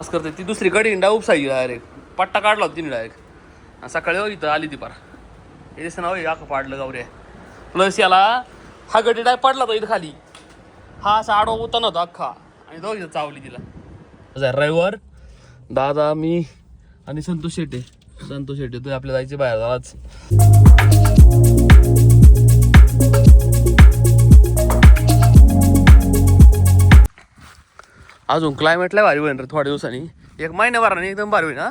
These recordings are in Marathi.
असं करते ती दुसरी गडी इंडा उपसायची डायरेक्ट पट्टा काढला होता तिने डायरेक्ट आणि सकाळी हो इथं आली ती पार. हे दिसतं ना हो पाडलं गावरे. प्लस याला हा गडी डाय पडला तो इथं खाली. हा असा आडवा उता नव्हता अख्खा. आणि तो इथं चावली तिला. रविवार. दादा मी आणि संतोष शेटे संतोष शेटे तू आपल्या जायचे बाहेर झालाच अजून क्लायमेट लय भारी होईल रे थोड्या दिवसांनी. एक महिन्याभराने एकदम भारी होईल ना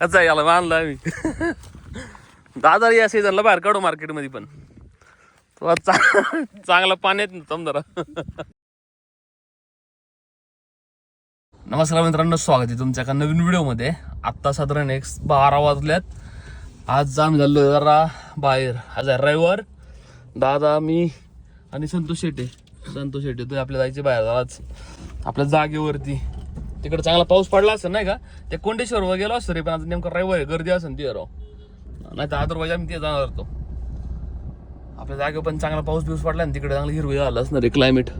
अच्छा याला मानला आम्ही. दादा या सीझनला बाहेर काढू मार्केटमध्ये पण. तो आज चा- चांगला पाण्यात जरा नमस्कार मित्रांनो स्वागत आहे तुमच्या एका नवीन व्हिडिओमध्ये. आत्ता साधारण एक बारा वाजल्यात. आज जाम झालो जरा बाहेर. आज आहे रविवार. दादा मी आणि संतोष शेटे संतोष शेटे तू आपल्या जायचे बाहेर आज. आपल्या जागेवरती. तिकडे चांगला पाऊस पडला असेल नाही का? ते कोंडेश्वरवर गेलो असतो रे पण आता नेमकं रविवार आहे, गर्दी असेल ती राव. नाही तर अदरवाईज आम्ही ते जाणार होतो. आपल्या जागेवर पण चांगला पाऊस बिऊस पडला ना तिकडे चांगलं हिरवं झालं असणार रे क्लायमेट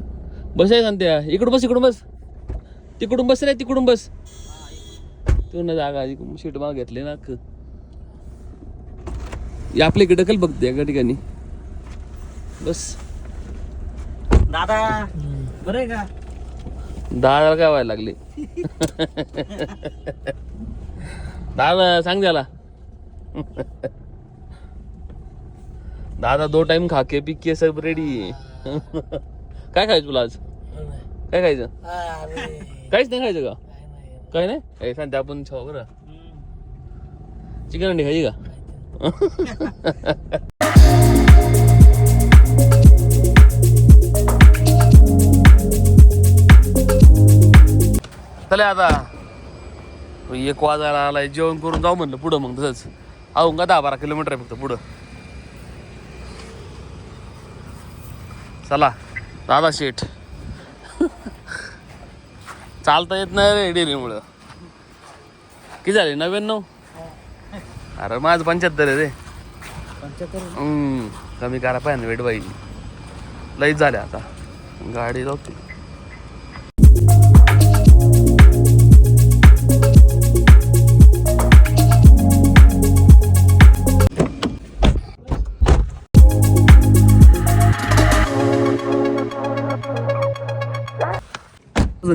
बस आहे सांगते इकडं बस इकडून बस. तिकडून बस रे तिकडून बस. तू ना जागा शीट माग घेतले ना आपल्या इकडे कल बघते एका ठिकाणी. बस. दादा बरं का? दादाला काय व्हायला लागले? दादा सांग त्याला. दादा दो टाइम खा के पी के सब रेडी काय खायचं तुला आज? काय खायचं? काहीच नाही खायचं का? काय नाही? सांगते आपण छाव बरं. चिकन अंडी खायची का? चले आता. एक वाजायला आलाय जेवण करून जाऊ म्हणलं पुढं मग तसंच. अहो का दहा बारा किलोमीटर आहे फक्त पुढं. चला दादा शेठ. चालता येत नाही रे डेरीमुळं किती झाले? नव्याण्णव? अरे माझं पंच्याहत्तर आहे रे. पंच्याहत्तर हम्म, कमी करा पाहिजे वेट बाई लईच झाले आता. गाडी जाऊ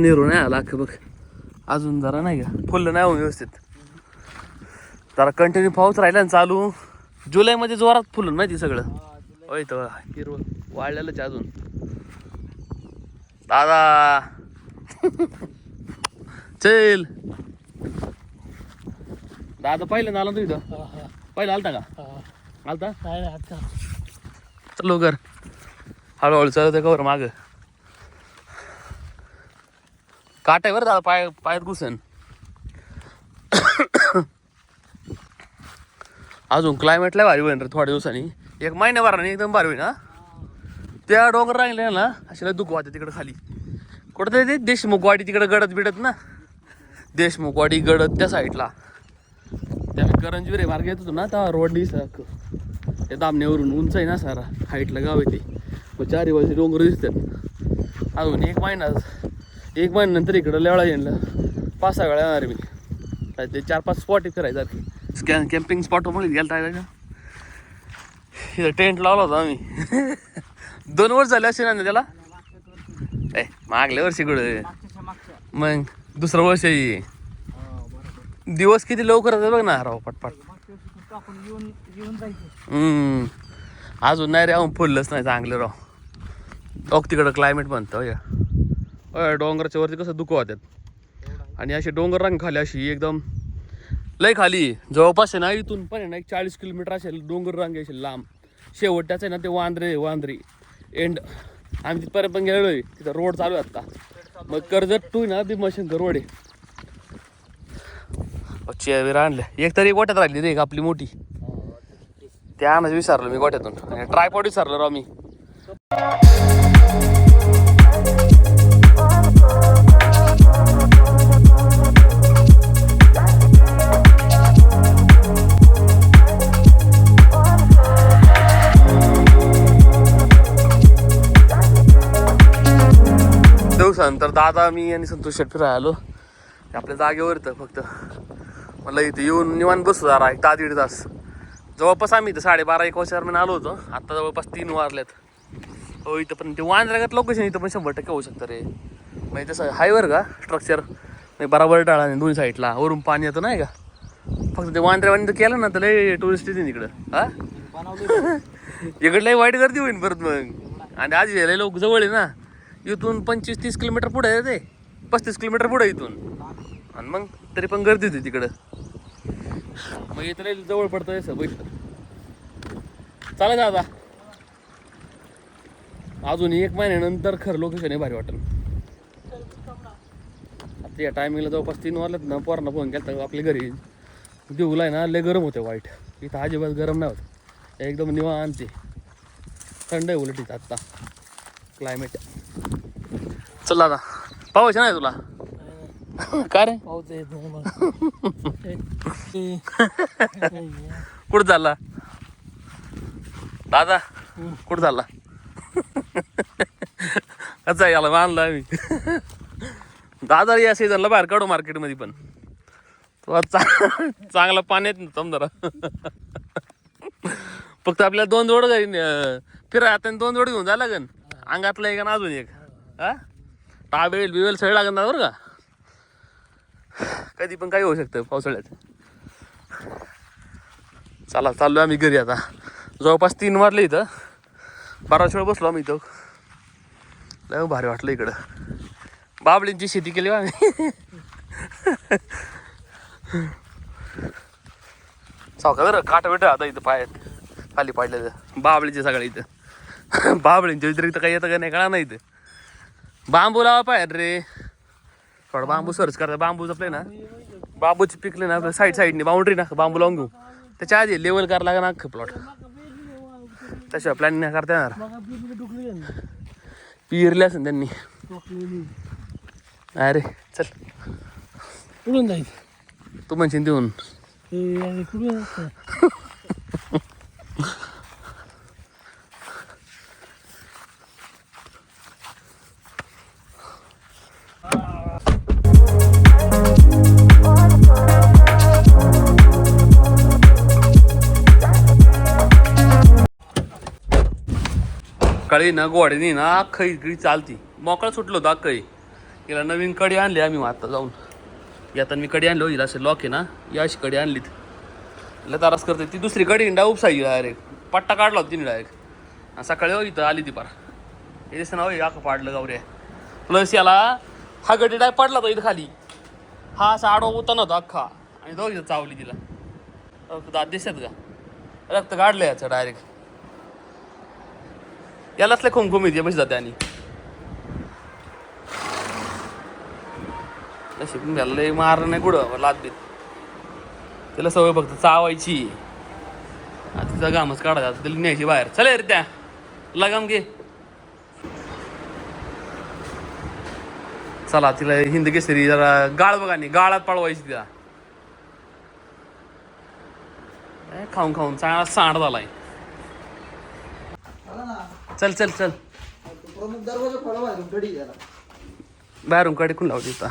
अजून हिरो नाही आला अख्खं बघ. अजून जरा नाही का? फुललं नाही हो व्यवस्थित. जरा कंटिन्यू पाऊस राहिला ना चालू. जुलैमध्ये जोरात फुलून माहिती सगळं. होय तर हिरवं वाळलेलंच आहे अजून. दादा. चल. दादा पहिलं आला तू इथं? पहिलं आलता का? आलता? चल लवकर. हळूहळू चालत आहे कवर माग. काट आहे बरं दादा पाय पायात घुसन. अजून क्लायमेट लय भारी होईल रे थोड्या दिवसांनी. एक महिन्याभराने एकदम भारी होईल ना त्या डोंगर राहिले ना असे लय दुःख वाटते तिकडे खाली. कुठं तरी ते देशमुखवाडी तिकडे गडत बिडत ना. देशमुखवाडी गडत त्या साईडला. त्या करंजविरे मार्ग येत होतो ना त्या रोड दिसत त्या दामण्यावरून उंच आहे ना सारा. हाईटला गाव आहे ते. मग चारी बाजू डोंगर दिसतात. अजून एक महिना एक महिन्यानंतर इकडं लेवळा येणलं. पाच सहा वेळा येणार मी. काय ते चार पाच स्पॉट करायचा स्कॅन कॅम्पिंग स्पॉट म्हणून गेलता का इथं टेंट लावला होता आम्ही. दोन वर्ष झाले असे ना त्याला? ए मागल्या वर्षी कुठं? मग दुसरं वर्ष आहे दिवस किती लवकर बघ ना? राव पटपट. हम्म. अजून नाही रे अजून फुललंच नाही चांगलं राव. ओक तिकडं क्लायमेट म्हणतो या डोंगराच्या वरती कसं दुःख होत्यात आणि अशी डोंगर रांग खाली अशी एकदम लय खाली. जवळपास आहे ना इथून पण आहे ना एक चाळीस किलोमीटर असेल डोंगर रांग असेल लांब. शेवटच्याच आहे ना ते वांद्रे वांद्री. एंड आम्ही तिथपर्यंत पण गेलोय तिथं रोड चालू आहे आत्ता मग कर्जत टू ना भीमाशंकर रोड आहे चेअर आणल्या एक तरी गोट्यात राहिली रे एक आपली मोठी. त्या आणच विसरलो मी गोट्यातून. ट्रायपॉड विसरलो राव मी. दादा मी आणि संतोष शेट फिरायला आलो आपल्या जागेवर इथं फक्त. मला इथं येऊन निवांत बसू जरा एक तास दीड तास. जवळपास आम्ही इथं साडेबारा एक वाजता मी आलो होतो. आता जवळपास तीन वाजल्यात हो इथं पण ते वांद्र्यागत लोकेशन इथं पण शंभर टक्के होऊ शकतं रे. म्हणजे तसं हायवर का स्ट्रक्चर नाही बराबर टाळा नाही दोन्ही साईडला वरून पाणी येतं नाही का? फक्त ते वांद्र्यावानी तर केलं ना तर लय टुरिस्ट येते इकडं. हा? इकडं लय वाईट गर्दी होईल परत मग. आणि आज लय लोक जवळ आहे ना. इथून पंचवीस तीस किलोमीटर पुढे आहे ते. पस्तीस किलोमीटर पुढे इथून. आणि मग तरी पण गर्दी होती तिकडं. मग इथं लय जवळ पडतं असं बैठलं चालेल दादा. अजून एक महिन्यानंतर खरं लोकेशन आहे भारी वाटत आता या टायमिंगला जवळपास तीन वाजल्यात ना पोरांना फोन केला तर आपल्या घरी देऊला आहे ना लय गरम होते वाईट. इथं अजिबात गरम नाही होत. एकदम निवांत थंड आहे उलट इथं आत्ता क्लायमेट चल आता पावायचं नाही तुला? काय रे? पाऊस येत कुठं चालला? दादा कुठं चालला? कसा याला मानला आम्ही? दादा या सीझनला बाहेर काढू मार्केटमध्ये पण. तो आज चा- चांगला पाण्यात ना जरा फक्त आपल्याला दोन जोड फिराय आता दोन जोड घेऊन जा लागन. अंगातलं एक ना अजून एक. हा? टाबेल बिवेल सगळे लागन ना बरं का? कधी पण काही होऊ शकतं पावसाळ्यात. चला चाललो आम्ही घरी आता. जवळपास तीन वाजले इथं. बराच वेळ बसलो आम्ही इथं. लय भारी वाटलं इकडं. बाबळींची शेती केली आम्ही. सावका बरं? काट आता इथं पायात. खाली पाडलेलं. बाबळीचे सगळे इथं. बाबळींच्या व्यतिरिक्त काही येतं का नाही? कळा नाही इथं. बांबू लावा पायात रे. थोडा बांबू सर्च करता. बांबूचं आपले ना बांबूचे पिकले ना साईड साईडने बाउंड्री ना बांबू लावून घेऊ. त्याच्या आधी लेवल करायला लागेल ना अख्खं प्लॉट त्याशिवाय प्लॅन नाही करता येणार. पिरले असेल त्यांनी. अरे चल. कुठून जायचं? तू म्हणशील देऊन. सकाळी ना गोड्याने ना अख्खं इकडे चालती. मोकळा सुटलो होतो अख्खं हिला नवीन कडी आणली आम्ही मग आता जाऊन. येताना मी कडी आणली हो, हिला असे लॉक आहे ना या अशी कडी आणलीत. हिला तारास करते. ती दुसरी कडी इंडा उपसाई डायरेक्ट पट्टा काढला होता तिने डायरेक्ट आणि सकाळी हो इथं आली ती पार. हे दिसतं ना हो अख्खं पाडलं गावरे प्लस याला हा गडी डाय पडला तो इथं खाली. हा असा आडवा उता होता अख्खा. आणि दोघ चावली तिला. अहो, दात दिसतात का? रक्त काढलं याचं डायरेक्ट यालाच लय खुमखुम येते म्हणजे जाते आणि. शिकून घ्यायला लय मारलं नाही कुठं लाद बीत. त्याला सवय फक्त चावायची. आता तिचा घामच काढायचा तिला न्यायची बाहेर. चले रे त्या. लगाम घे. चला तिला हिंद केसरी जरा गाळ बघा नाही गाळात पळवायची तिला. खाऊन खाऊन चांगला सांड झालाय. चल चल चल. दरवाजा खोला बाहेरून कडे कोण लावली होता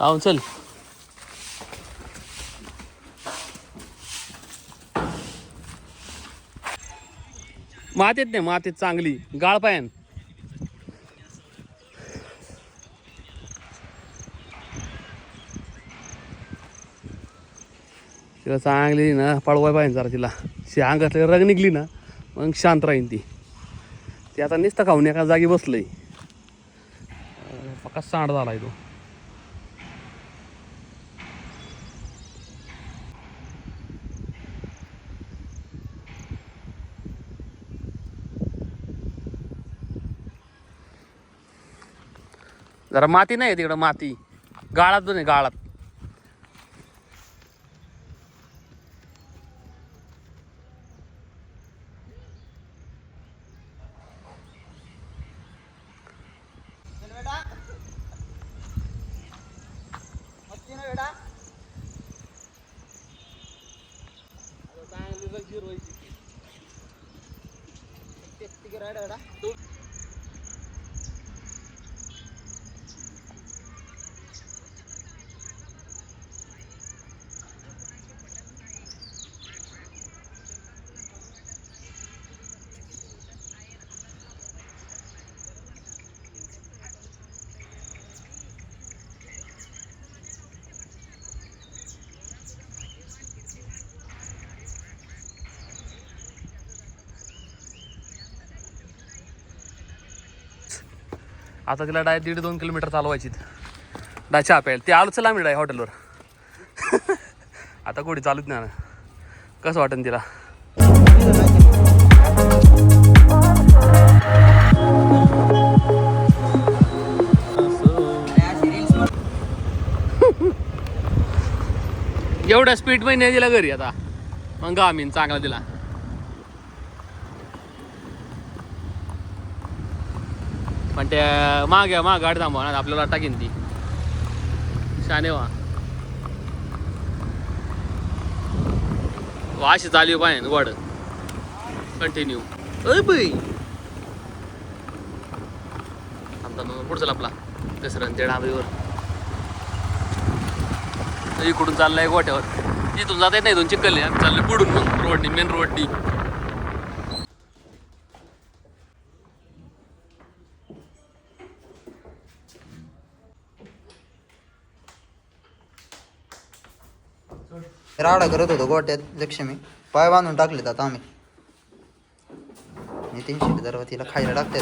हो चल. मातीत नाही मातीत चांगली. गाळ पायन तिला चांगली ना पळवाय पाहिजे जरा तिला. शी अंगातली रग निघली ना मग शांत राहीन ती. ती आता नुसतं खाऊन एका जागी बसलंय. पक्का सांड झाला आहे तो. जरा माती नाही तिकडं माती. गाळात पण आहे गाळात. ver, ¿verdad? आता तिला डाय दीड दोन किलोमीटर चालवायची डाय चहा प्यायला. ते आलो चला आम्ही डाय हॉटेलवर. आता कुठे चालूच नाही ना कसं वाटेल तिला? एवढ्या स्पीडमध्ये नाही दिला घरी आता. मग गामीन चांगला दिला. आणि त्या माग या माग गाडी थांबवा आपल्याला टाकीन ती. शाने वा. वा अशी चालू पाहिजे वाढ कंटिन्यू अय बाई. आमचा पुढचा आपला दसऱ्या ते डाबीवर इकडून चाललाय गोट्यावर इथून जाता येत नाही दोन चिकल आम्ही चाललोय पुढून मग रोडनी मेन रोडनी राडा करत होतो गोट्यात लक्ष्मी. पाय बांधून टाकलेत आता आम्ही. नितीन शेट तिला खायला टाकते